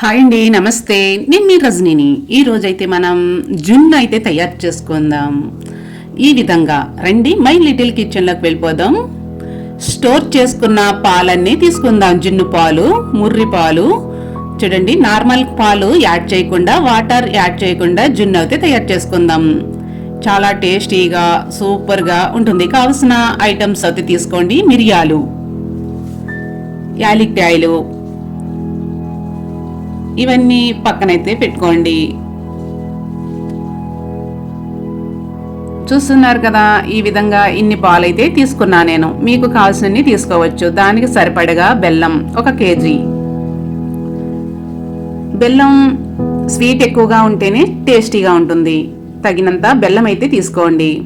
Hi అండి నమస్తే. నేను మీ రజనీని. ఈరోజైతే మనం జున్ను అయితే తయారు చేసుకుందాం. ఈ విధంగా రండి మై లిటిల్ కిచెన్లోకి వెళ్ళిపోదాం. స్టోర్ చేసుకున్న పాలన్నీ తీసుకుందాం. జున్ను పాలు ముర్రి పాలు. చూడండి నార్మల్ పాలు యాడ్ చేయకుండా వాటర్ యాడ్ చేయకుండా జున్ను అయితే తయారు చేసుకుందాం. చాలా టేస్టీగా సూపర్గా ఉంటుంది. కావలసిన ఐటమ్స్ అయితే తీసుకోండి. మిరియాలు యాలిక్కాయలు ఇవన్నీ పక్కనైతే పెట్టుకోండి. చూస్తున్నారు కదా ఈ విధంగా ఇన్ని పాలైతే తీసుకున్నా నేను. మీకు కావాల్సినవి తీసుకోవచ్చు. దానికి సరిపడగా బెల్లం ఒక కేజీ. బెల్లం స్వీట్ ఎక్కువగా ఉంటేనే టేస్టీగా ఉంటుంది. తగినంత బెల్లం అయితే తీసుకోండి.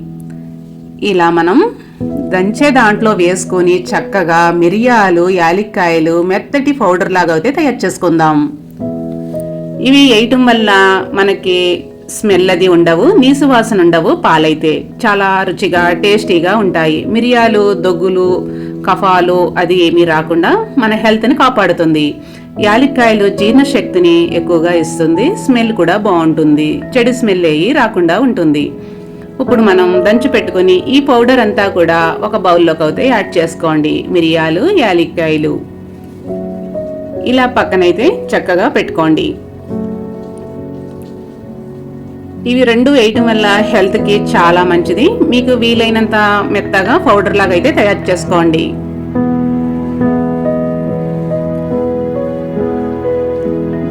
ఇలా మనం దంచే దాంట్లో వేసుకొని చక్కగా మిరియాలు యాలిక్కాయలు మెత్తటి పౌడర్ లాగా అయితే తయారు చేసుకుందాం. ఇవి వేయటం వల్ల మనకి స్మెల్ అది ఉండవు నీసు వాసన ఉండవు పాలైతే. చాలా రుచిగా టేస్టీగా ఉంటాయి. మిరియాలు దొగ్గులు కఫాలు అది ఏమీ రాకుండా మన హెల్త్ని కాపాడుతుంది. యాలక్కాయలు జీర్ణశక్తిని ఎక్కువగా ఇస్తుంది స్మెల్ కూడా బాగుంటుంది. చెడు స్మెల్ అయ్యి రాకుండా ఉంటుంది. ఇప్పుడు మనం దంచి పెట్టుకొని ఈ పౌడర్ అంతా కూడా ఒక బౌల్లోకి అయితే యాడ్ చేసుకోండి. మిరియాలు యాలక్కాయలు. ఇలా పక్కనైతే చక్కగా పెట్టుకోండి. ఇవి రెండు వేయటం వల్ల హెల్త్కి చాలా మంచిది. మీకు వీలైనంత మెత్తగా పౌడర్ లాగా అయితే తయారు చేసుకోండి.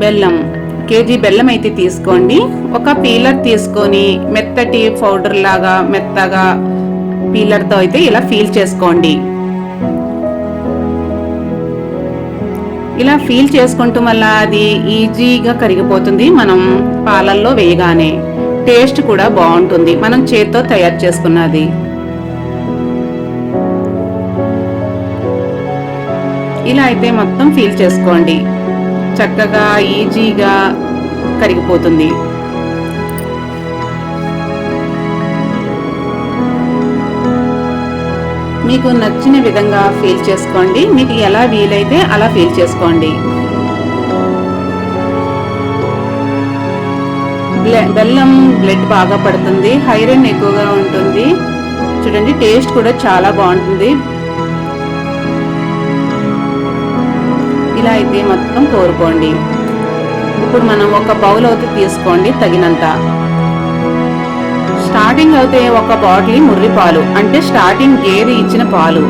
బెల్లం కేజీ బెల్లం అయితే తీసుకోండి. ఒక పీలర్ తీసుకొని మెత్తటి పౌడర్ లాగా మెత్తగా పీలర్తో అయితే ఇలా ఫీల్ చేసుకోండి. ఇలా ఫీల్ చేసుకుంటూ వల్ల అది ఈజీగా కరిగిపోతుంది మనం పాలల్లో వేయగానే. టేస్ట్ కూడా బాగుంటుంది. మనం చేత్తో తయారు చేసుకున్నది. ఇలా అయితే మొత్తం ఫీల్ చేసుకోండి. చక్కగా ఈజీగా కరిగిపోతుంది. మీకు నచ్చిన విధంగా ఫీల్ చేసుకోండి. మీకు ఎలా వీలైతే అలా ఫీల్ చేసుకోండి. బెల్లం బ్లడ్ బాగా పడుతుంది. ఐరన్ ఎక్కువగా ఉంటుంది. చూడండి టేస్ట్ కూడా చాలా బాగుంటుంది. ఇలా అయితే మొత్తం కోరుకోండి. ఇప్పుడు మనం ఒక బౌల్ అయితే తీసుకోండి తగినంత. స్టార్టింగ్ అయితే ఒక బాటిల్ ముర్రి పాలు అంటే స్టార్టింగ్ గేది ఇచ్చిన పాలు.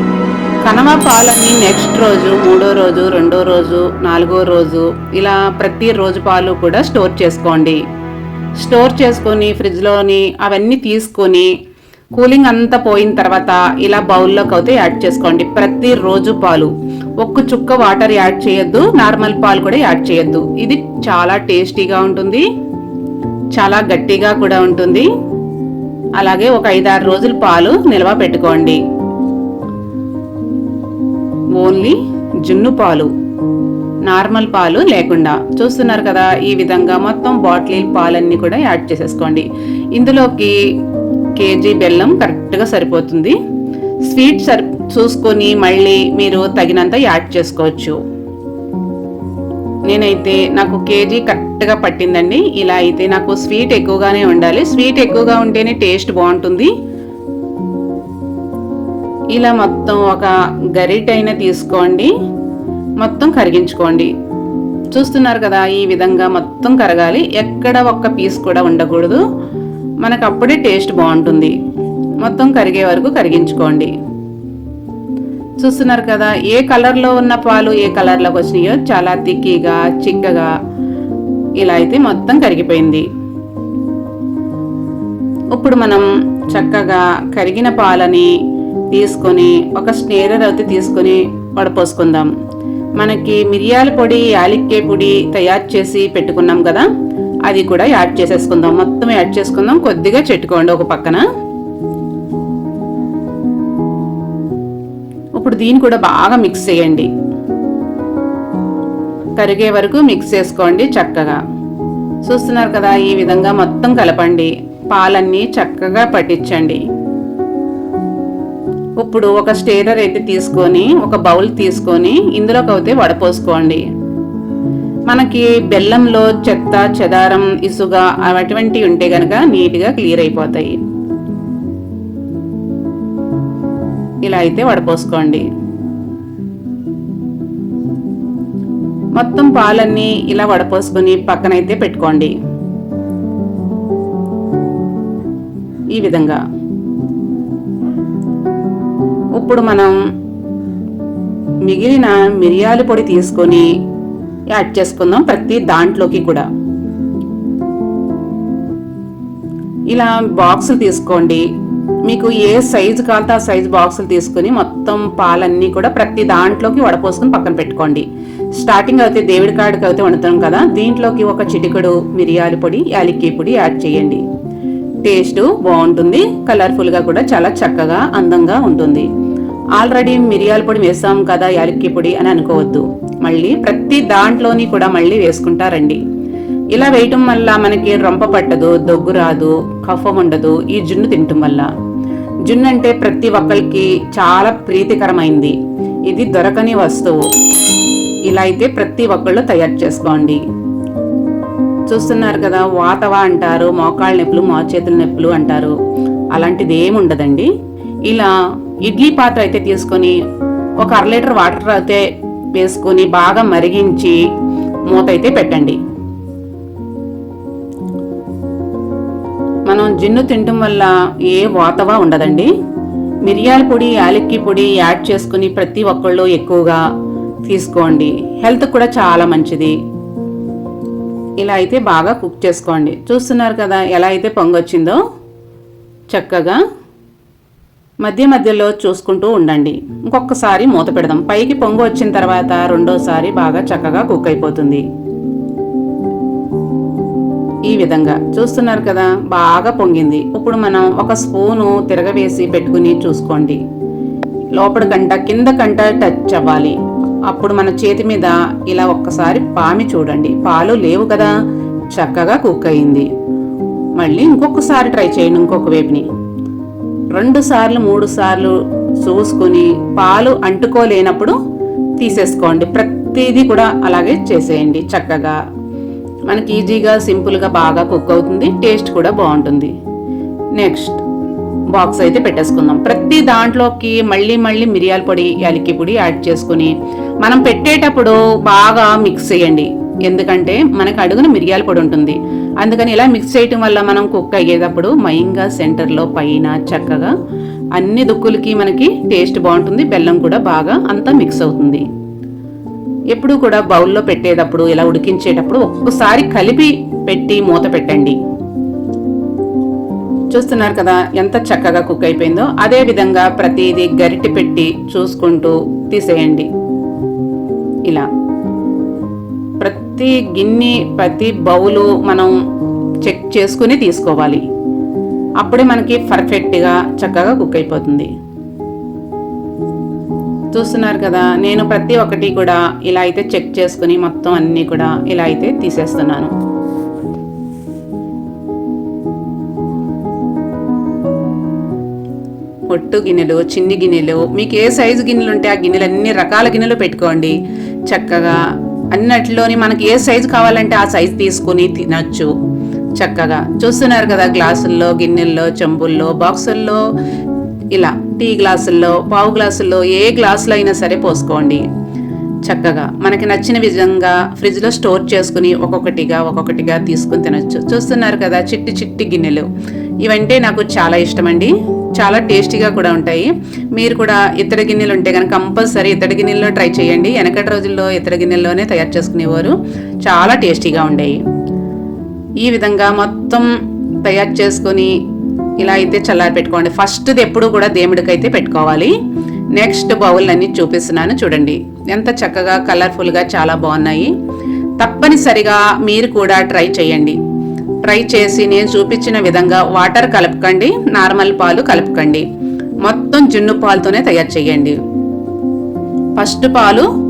కనవ పాలన్నీ నెక్స్ట్ రోజు మూడో రోజు రెండో రోజు నాలుగో రోజు ఇలా ప్రతి రోజు పాలు కూడా స్టోర్ చేసుకోండి. స్టోర్ చేసుకొని ఫ్రిడ్జ్లోని అవన్నీ తీసుకొని కూలింగ్ అంతా పోయిన తర్వాత ఇలా బౌల్లోకి అయితే యాడ్ చేసుకోండి. ప్రతి రోజు పాలు. ఒక్క చుక్క వాటర్ యాడ్ చేయొద్దు నార్మల్ పాలు కూడా యాడ్ చేయొద్దు. ఇది చాలా టేస్టీగా ఉంటుంది. చాలా గట్టిగా కూడా ఉంటుంది. అలాగే ఒక ఐదారు రోజులు పాలు నిల్వ పెట్టుకోండి. ఓన్లీ జున్ను పాలు. నార్మల్ పాలు లేకుండా. చూస్తున్నారు కదా ఈ విధంగా మొత్తం బాటిల్ పాలన్నీ కూడా యాడ్ చేసేసుకోండి. ఇందులోకి కేజీ బెల్లం కరెక్ట్గా సరిపోతుంది. స్వీట్ సరి చూసుకొని మళ్ళీ మీరు తగినంత యాడ్ చేసుకోవచ్చు. నేనైతే నాకు కేజీ కరెక్ట్గా పట్టిందండి. ఇలా అయితే నాకు స్వీట్ ఎక్కువగానే ఉండాలి. స్వీట్ ఎక్కువగా ఉంటేనే టేస్ట్ బాగుంటుంది. ఇలా మొత్తం ఒక గరిటైన తీసుకోండి. మొత్తం కరిగించుకోండి. చూస్తున్నారు కదా ఈ విధంగా మొత్తం కరగాలి. ఎక్కడ ఒక్క పీస్ కూడా ఉండకూడదు. మనకు అప్పుడే టేస్ట్ బాగుంటుంది. మొత్తం కరిగే వరకు కరిగించుకోండి. చూస్తున్నారు కదా ఏ కలర్లో ఉన్న పాలు ఏ కలర్లోకి వచ్చినాయో చాలా తిక్కిగా చిక్కగా ఇలా అయితే మొత్తం కరిగిపోయింది. ఇప్పుడు మనం చక్కగా కరిగిన పాలని తీసుకొని ఒక స్నేరర్ అయితే తీసుకొని వడపోసుకుందాం. మనకి మిరియాల పొడి యాలిక్కే పొడి తయారు చేసి పెట్టుకున్నాం కదా అది కూడా యాడ్ చేసేసుకుందాం. మొత్తం యాడ్ చేసుకుందాం. కొద్దిగా చెట్టుకోండి ఒక పక్కన. ఇప్పుడు దీన్ని కూడా బాగా మిక్స్ చేయండి. కరిగే వరకు మిక్స్ చేసుకోండి చక్కగా. చూస్తున్నారు కదా ఈ విధంగా మొత్తం కలపండి. పాలన్నీ చక్కగా పట్టించండి. ఇప్పుడు ఒక స్టేరర్ అయితే తీసుకొని ఒక బౌల్ తీసుకొని ఇందులోకి అయితే వడపోసుకోండి. మనకి బెల్లంలో చెత్త చెదారం ఇసుగ అటువంటివి ఉంటే గనక నీట్గా క్లియర్ అయిపోతాయి. ఇలా అయితే వడపోసుకోండి. మొత్తం పాలన్నీ ఇలా వడపోసుకొని పక్కనైతే పెట్టుకోండి. ఈ విధంగా. ఇప్పుడు మనం మిగిలిన మిరియాల పొడి తీసుకొని యాడ్ చేసుకుందాం ప్రతి దాంట్లోకి కూడా. ఇలా బాక్సులు తీసుకోండి. మీకు ఏ సైజు కావాలంటే ఆ సైజు బాక్సులు తీసుకుని మొత్తం పాలన్నీ కూడా ప్రతి దాంట్లోకి వడపోసుకుని పక్కన పెట్టుకోండి. స్టార్టింగ్ అయితే దేవుడి కాడికి అయితే వండుతాం కదా దీంట్లోకి ఒక చిటికడు మిరియాల పొడి యాలక్కీ పొడి యాడ్ చేయండి. టేస్ట్ బాగుంటుంది కలర్ఫుల్గా కూడా చాలా చక్కగా అందంగా ఉంటుంది. ఆల్రెడీ మిరియాల పొడి వేసాం కదా యాలక్కి పొడి అని అనుకోవద్దు. మళ్ళీ ప్రతి దాంట్లోని కూడా మళ్ళీ వేసుకుంటారండి. ఇలా వేయటం వల్ల మనకి రొంప పట్టదు దొగ్గు రాదు కఫం ఉండదు ఈ జున్ను తినటం వల్ల. జున్ను అంటే ప్రతి ఒక్కరికి చాలా ప్రీతికరమైంది. ఇది దొరకని వస్తువు. ఇలా అయితే ప్రతి ఒక్కళ్ళు తయారు చేసుకోండి. చూస్తున్నారు కదా వాతవ అంటారు మోకాళ్ళ నొప్పులు మోచేతుల నొప్పులు అంటారు. అలాంటిది ఏమి ఉండదండి ఇలా ఇడ్లీ పాత్ర అయితే తీసుకొని ఒక అర లీటర్ వాటర్ అయితే వేసుకొని బాగా మరిగించి మూత అయితే పెట్టండి. మనం జిన్ను తినటం వల్ల ఏ వాతవా ఉండదండి. మిరియాల పొడి యాలక్కి పొడి యాడ్ చేసుకుని ప్రతి ఒక్కళ్ళు ఎక్కువగా తీసుకోండి. హెల్త్ కూడా చాలా మంచిది. ఇలా అయితే బాగా కుక్ చేసుకోండి. చూస్తున్నారు కదా ఎలా అయితే పొంగొచ్చిందో? చక్కగా మధ్య మధ్యలో చూసుకుంటూ ఉండండి. ఇంకొకసారి మూత పెడదాం. పైకి పొంగు వచ్చిన తర్వాత రెండోసారి బాగా చక్కగా కుక్ అయిపోతుంది. ఈ విధంగా. చూస్తున్నారు కదా? బాగా పొంగింది. ఇప్పుడు మనం ఒక స్పూను తిరగవేసి పెట్టుకుని చూసుకోండి. లోపల కంట కింద కంట టచ్ అవ్వాలి. అప్పుడు మన చేతి మీద ఇలా ఒక్కసారి పామి చూడండి. పాలు లేవు కదా? చక్కగా కుక్ అయింది. మళ్ళీ ఇంకొకసారి ట్రై చేయండి ఇంకొక వైపుని. రెండు సార్లు మూడు సార్లు చూసుకుని పాలు అంటుకోలేనప్పుడు తీసేసుకోండి. ప్రతిదీ కూడా అలాగే చేసేయండి చక్కగా. మనకి ఈజీగా సింపుల్గా బాగా కుక్ అవుతుంది టేస్ట్ కూడా బాగుంటుంది. నెక్స్ట్ బాక్స్ అయితే పెట్టేసుకుందాం. ప్రతి దాంట్లోకి మళ్ళీ మళ్ళీ మిరియాల పొడి యాలక్కి పొడి యాడ్ చేసుకుని మనం పెట్టేటప్పుడు బాగా మిక్స్ చేయండి. ఎందుకంటే మనకు అడుగున మిరియాల పొడి ఉంటుంది. అందుకని ఇలా మిక్స్ చేయటం వల్ల మనం కుక్ అయ్యేటప్పుడు మైన్గా సెంటర్లో పైన చక్కగా అన్ని దుక్కులకి మనకి టేస్ట్ బాగుంటుంది బెల్లం కూడా బాగా అంతా మిక్స్ అవుతుంది. ఎప్పుడు కూడా బౌల్లో పెట్టేటప్పుడు ఇలా ఉడికించేటప్పుడు ఒక్కసారి కలిపి పెట్టి మూత పెట్టండి. చూస్తున్నారు కదా ఎంత చక్కగా కుక్ అయిపోయిందో? అదే విధంగా ప్రతిదీ గరిటె పెట్టి చూసుకుంటూ తీసేయండి. ఇలా. ప్రతి గిన్నె ప్రతి బౌలు మనం చెక్ చేసుకుని తీసుకోవాలి. అప్పుడే మనకి పర్ఫెక్ట్గా చక్కగా కుక్ అయిపోతుంది. చూస్తున్నారు కదా నేను ప్రతి ఒక్కటి కూడా ఇలా అయితే చెక్ చేసుకుని మొత్తం అన్నీ కూడా ఇలా అయితే తీసేస్తున్నాను. పొట్టు గిన్నెలు చిన్ని గిన్నెలు మీకు ఏ సైజు గిన్నెలు ఉంటే ఆ గిన్నెలు అన్ని రకాల గిన్నెలు పెట్టుకోండి. చక్కగా అన్నట్లోని మనకి ఏ సైజు కావాలంటే ఆ సైజు తీసుకుని తినచ్చు. చక్కగా చూస్తున్నారు కదా గ్లాసుల్లో గిన్నెల్లో చెంబుల్లో బాక్సుల్లో ఇలా టీ గ్లాసుల్లో పావు గ్లాసుల్లో ఏ గ్లాసులో అయినా సరే పోసుకోండి. చక్కగా మనకి నచ్చిన విధంగా ఫ్రిడ్జ్లో స్టోర్ చేసుకుని ఒక్కొక్కటిగా ఒక్కొక్కటిగా తీసుకుని తినొచ్చు. చూస్తున్నారు కదా చిట్టి చిట్టి గిన్నెలు. ఇవంటే నాకు చాలా ఇష్టం అండి చాలా టేస్టీగా కూడా ఉంటాయి. మీరు కూడా ఇతర గిన్నెలు ఉంటే కనుక కంపల్సరీ ఇతర గిన్నెల్లో ట్రై చేయండి. వెనకటి రోజుల్లో ఇతర గిన్నెల్లోనే తయారు చేసుకునేవారు. చాలా టేస్టీగా ఉండేవి ఈ విధంగా మొత్తం తయారు చేసుకొని ఇలా అయితే చల్లారి పెట్టుకోండి. ఫస్ట్ది ఎప్పుడు కూడా దేవుడికైతే పెట్టుకోవాలి. నెక్స్ట్ బౌల్ అన్ని చూపిస్తున్నాను చూడండి. ఎంత చక్కగా కలర్ఫుల్గా చాలా బాగున్నాయి. తప్పనిసరిగా మీరు కూడా ట్రై చేయండి. ట్రై చేసి నేను చూపించిన విధంగా వాటర్ కలపకండి నార్మల్ పాలు కలపకండి. మొత్తం జున్ను పాలతోనే తయారు చేయండి. ఫస్ట్ పాలు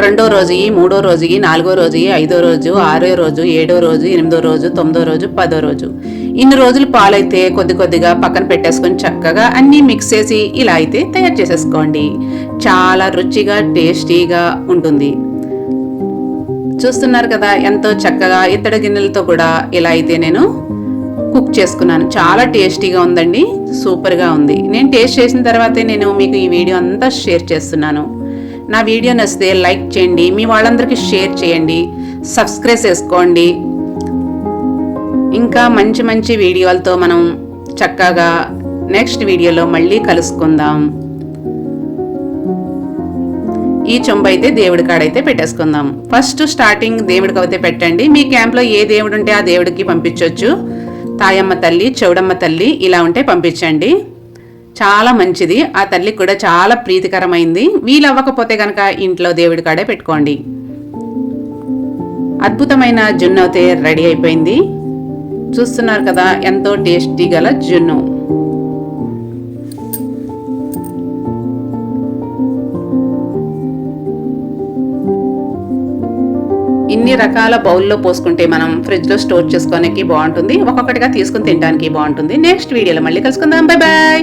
రెండో రోజు మూడో రోజు నాలుగో రోజు ఐదో రోజు ఆరో రోజు ఏడో రోజు ఎనిమిదో రోజు తొమ్మిదో రోజు పదో రోజు. ఇన్ని రోజులు పాలైతే కొద్ది కొద్దిగా పక్కన పెట్టేసుకొని చక్కగా అన్నీ మిక్స్ చేసి ఇలా అయితే తయారు చేసేసుకోండి. చాలా రుచిగా టేస్టీగా ఉంటుంది. చూస్తున్నారు కదా ఎంతో చక్కగా ఇత్తడి గిన్నెలతో కూడా ఇలా అయితే నేను కుక్ చేసుకున్నాను. చాలా టేస్టీగా ఉందండి సూపర్గా ఉంది. నేను టేస్ట్ చేసిన తర్వాతే నేను మీకు ఈ వీడియో అంతా షేర్ చేస్తున్నాను. నా వీడియో నచ్చితే లైక్ చేయండి మీ వాళ్ళందరికీ షేర్ చేయండి సబ్స్క్రైబ్ చేసుకోండి. ఇంకా మంచి మంచి వీడియోలతో మనం చక్కగా నెక్స్ట్ వీడియోలో మళ్ళీ కలుసుకుందాం. ఈ చెంబు అయితే దేవుడి కాడైతే పెట్టేసుకుందాం. ఫస్ట్ స్టార్టింగ్ దేవుడికి అయితే పెట్టండి. మీ క్యాంప్లో ఏ దేవుడు ఉంటే ఆ దేవుడికి పంపించవచ్చు తాయమ్మ తల్లి చౌడమ్మ తల్లి ఇలా ఉంటే పంపించండి. చాలా మంచిది. ఆ తల్లికి కూడా చాలా ప్రీతికరమైంది. వీలవ్వకపోతే కనుక ఇంట్లో దేవుడి కాడే పెట్టుకోండి. అద్భుతమైన జున్ను అయితే రెడీ అయిపోయింది. చూస్తున్నారు కదా ఎంతో టేస్టీ గల జున్ను. అన్ని రకాల బౌల్లో పోసుకుంటే మనం ఫ్రిడ్జ్లో స్టోర్ చేసుకోవడానికి బాగుంటుంది? ఒక్కొక్కటిగా తీసుకుని తినడానికి బాగుంటుంది. నెక్స్ట్ వీడియోలో మళ్ళీ కలుసుకుందాం. Bye bye